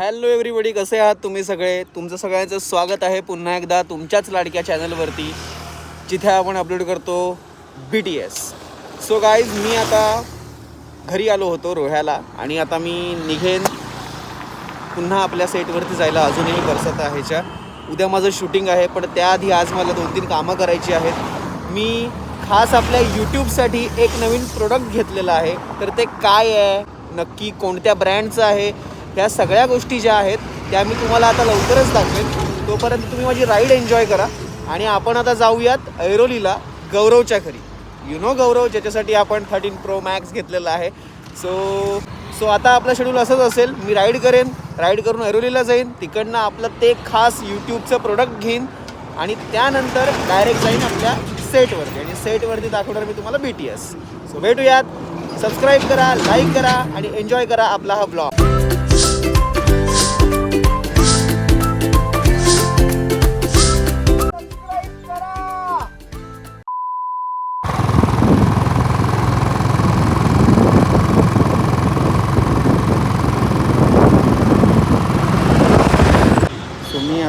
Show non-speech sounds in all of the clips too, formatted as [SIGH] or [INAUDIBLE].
Hello everybody कसे आहात तुम्ही सगळे? तुमचं सगळ्यांचं स्वागत आहे पुन्हा एकदा तुमच्याच लाडक्या चॅनलवरती जिथे आपण अपलोड करतो B T S so guys मी आता घरी आलो होतो रोह्याला आणि आता मी निघेन पुन्हा आपल्या सेटवरती जायला. अजूनही बरसत आहेच्या उद्या माझं शूटिंग आहे पण त्याआधी आज मला दोन तीन कामं करायची आहेत. मी खास आपल्या यूट्यूबसाठी एक नवीन प्रोडक्ट घेतलेलं आहे. तर ते काय आहे? नक्की कोणत्या ब्रँडचं आहे? ह्या सगळ्या गोष्टी ज्या आहेत त्या मी तुम्हाला आता लवकरच दाखवेन. तोपर्यंत तुम्ही माझी राईड एन्जॉय करा आणि आपण आता जाऊयात ऐरोलीला गौरवच्या घरी. यु नो गौरव ज्याच्यासाठी आपण थर्टीन प्रो मॅक्स घेतलेला आहे. सो सो आता आपलं शेड्यूल असंच असेल. मी राईड करेन राईड करून ऐरोलीला जाईन. तिकडनं आपलं ते खास यूट्यूबचं प्रोडक्ट घेईन. आणि त्यानंतर डायरेक्ट जाईन आपल्या सेटवरती आणि सेटवरती दाखवणार मी तुम्हाला बी टी एस सो भेटूयात. सबस्क्राईब करा लाईक करा आणि एन्जॉय करा आपला हा ब्लॉग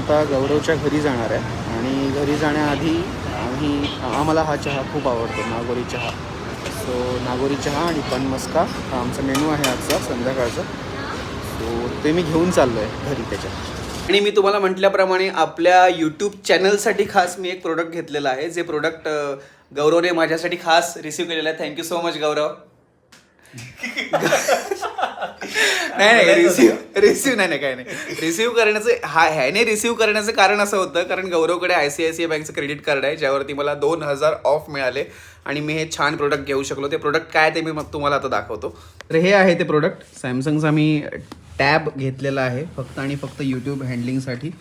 आता गौरवच्या घरी जाणार आहे. आणि घरी जाण्याआधी आम्ही आम्हाला हा चहा खूप आवडतो नागोरी चहा. सो नागोरी चहा आणि पण मस्का हा आमचा मेनू आहे आजचा संध्याकाळचा. सो ते मी घेऊन चाललो आहे घरी त्याच्या आणि मी तुम्हाला म्हटल्याप्रमाणे आपल्या यूट्यूब चॅनलसाठी खास मी एक प्रोडक्ट घेतलेलं आहे जे प्रोडक्ट गौरवने माझ्यासाठी खास रिसीव केलेलं आहे. थँक्यू सो मच गौरव. [LAUGHS] नाही नाही रिसिव्ह रिसिव्ह नाही नाही काय नाही. रिसिव्ह करण्याचं हा ह्याने रिसिव्ह करण्याचं कारण असं होतं कारण गौरवकडे I C I C I बँकचं credit card आहे ज्यावरती मला दोन हजार ऑफ मिळाले आणि मी हे छान प्रोडक्ट घेऊ शकलो. ते प्रोडक्ट काय ते मी मग तुम्हाला आता दाखवतो. तर हे आहे ते प्रोडक्ट सॅमसंगचा मी टॅब घेतलेला आहे फक्त आणि फक्त यूट्यूब हँडलिंगसाठी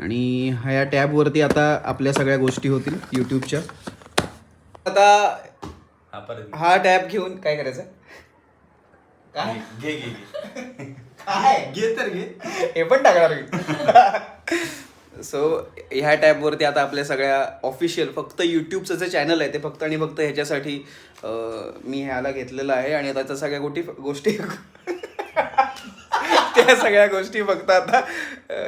आणि ह्या टॅबवरती आता आपल्या सगळ्या गोष्टी होतील यूट्यूबच्या आता हा परत. हा टॅब घेऊन काय करायचं? काय? घे घे घे काय? घे तर घे. हे पण टाकणार मी. सो ह्या टॅबवरती आता आपल्या सगळ्या ऑफिशियल फक्त यूट्यूबचं जे चॅनल आहे ते फक्त आणि फक्त ह्याच्यासाठी मी ह्याला घेतलेलं आहे आणि आता त्या सगळ्या गोष्टी गोष्टी [LAUGHS] त्या सगळ्या गोष्टी फक्त आता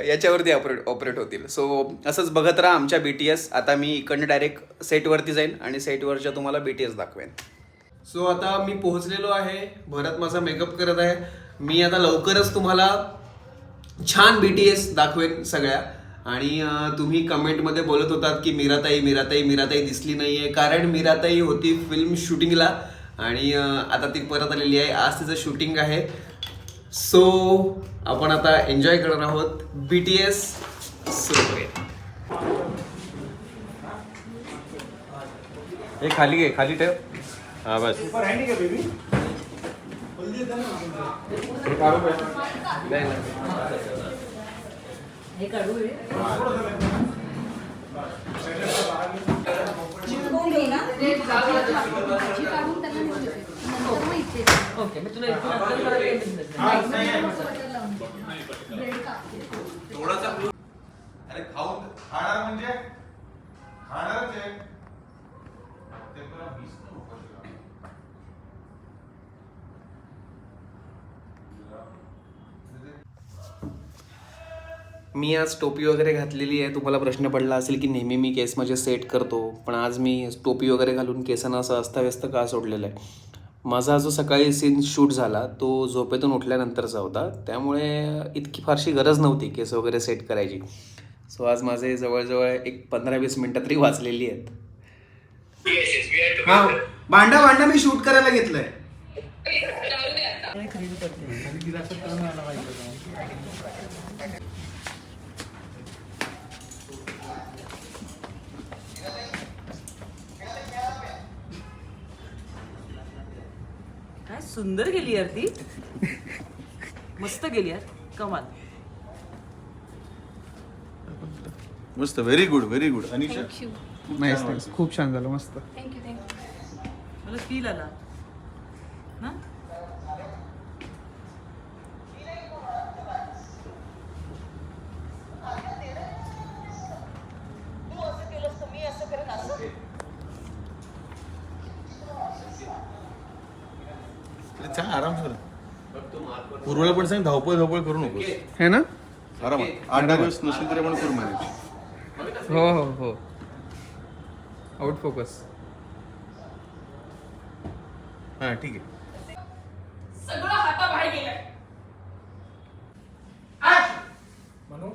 याच्यावरती ऑपरेट ऑपरेट होतील. सो असंच बघत राहा आमच्या बी टी एस आता मी इकडनं डायरेक्ट सेटवरती जाईन आणि सेटवरच्या तुम्हाला बी टी एस दाखवेन. सो आता मी पोहोचलेलो आहे. भरत माझा मेकअप करत आहे. मी आता लवकरच तुम्हाला छान बी टी एस दाखवेन सगळ्या. आणि तुम्ही कमेंटमध्ये बोलत होतात की मीराताई मीराताई मीराताई दिसली नाही आहे कारण मीराताई होती फिल्म शूटिंगला आणि आता ती परत आलेली आहे. आज तिचं शूटिंग आहे. सो आपण आता एन्जॉय करणार आहोत. बी टी एस सुरू करूया. हे खाली घे खाली ठेव हा। बस ओके मी तुला इथून नंतर परत येईन. अरे खाऊन खाणार म्हणजे खाणारच आहे. वीस मी आज टोपी वगैरे घातलेली आहे. तुम्हाला प्रश्न पडला असेल की नेहमी मी केस माझे सेट करतो. पण आज मी टोपी वगैरे घालून केसांना असं अस्ताव्यस्त का सोडलेलं आहे? माझा जो सकाळी सीन शूट झाला तो झोपेतून उठल्यानंतरचा होता. त्यामुळे इतकी फारशी गरज नव्हती केस वगैरे सेट करायची. सो आज माझे जवळजवळ एक पंधरा वीस मिनटं तरी वाचलेली आहेत. हा भांडा भांडा मी शूट करायला घेतलंय. काय सुंदर गेली यार ती. मस्त गेली यार. कमाल. मस्त very good very good Anisha. Nice nice खूप छान झालं मस्त. मला फील आला. ना? छान आराम कर सुरुवाला पण सांग धावपळ धावपळ करू नकोस. है ना? आरामात. आठ दहा दिवस नसेल तरी आपण करू मॅनेज हो हो हो. आउट फोकस हा ठीक आहे. सगळं हाताबाहेर गेलंय. म्हणू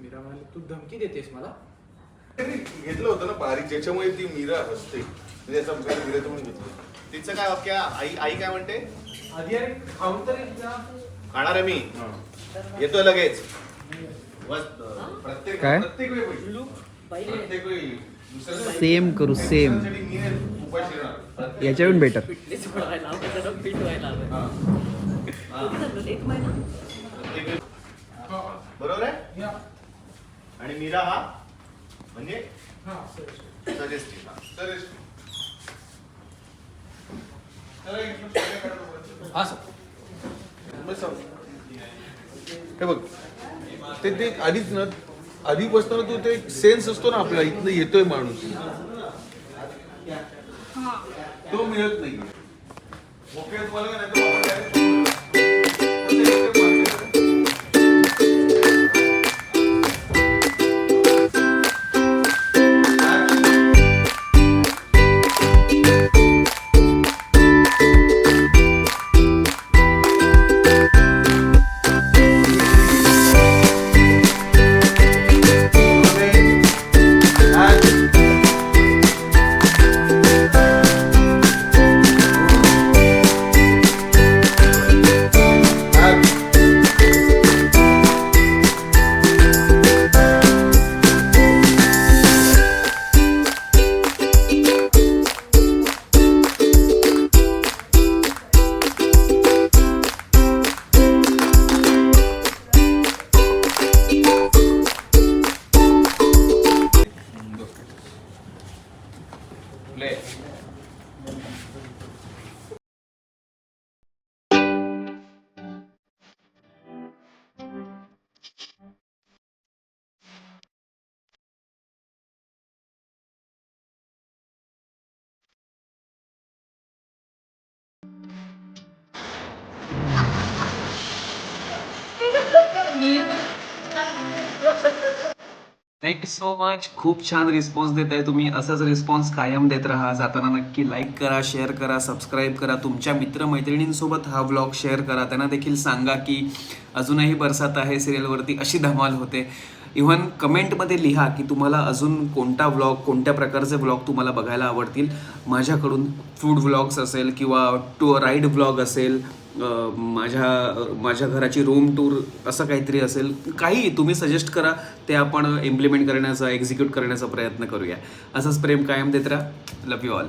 मीरा म्हणाली तू धमकी देतेस मला? घेतलं होतं ना बारीक ज्याच्यामुळे ती मीरा हसते. म्हणजे याचा मीराचं म्हणून घेतलं. तिचं काय वाक्य आई आई काय म्हणते? आधी अरे खाऊन तरी जा. खाणार आहे मी. येतोय लगेच. प्रत्येक काय? प्रत्येक वेळी पाहिजे. बाई प्रत्येक वेळी. दुसऱ्यासाठी- सेम करू सेम. दुसऱ्यासाठी मी नाही उपाशी राहणार. प्रत्येक याच्याहून बेटर फिटनेस वाढवायला हवं जरा फिट व्हायला हवं. हा. कधी झालं? एक महिना. प्रत्येक वेळी. बरोबर आहे. आणि मीरा हा? म्हणजे? हा. सजेस्टिव्ह हे- इकडून सर. हे बघ ते ते आधीच ना आधीपासून तू ते सेन्स असतो ना आपला इथनं येतोय माणूस. तो मिळत नाही थँक्यू सो मच खूप छान रिस्पॉन्स देत आहे तुम्ही. असाच रिस्पॉन्स कायम देत राहा. जाताना नक्की लाईक करा शेअर करा सबस्क्राईब करा. तुमच्या मित्रमैत्रिणींसोबत हा व्लॉग शेअर करा. त्यांना देखील सांगा की अजूनही बरसात आहे सिरियलवरती अशी धमाल होते. इव्हन कमेंटमध्ये लिहा की तुम्हाला अजून कोणता व्लॉग कोणत्या प्रकारचे व्लॉग तुम्हाला बघायला आवडतील. माझ्याकडून फूड व्लॉग्स असेल किंवा टू राईड व्लॉग असेल माझ्या माझ्या घराची रूम टूर असं काहीतरी असेल काही तुम्ही सजेस्ट करा ते आपण इम्प्लिमेंट करण्याचा एक्झिक्यूट करण्याचा प्रयत्न करूया. असंच प्रेम कायम देत राहा. लव यू ऑल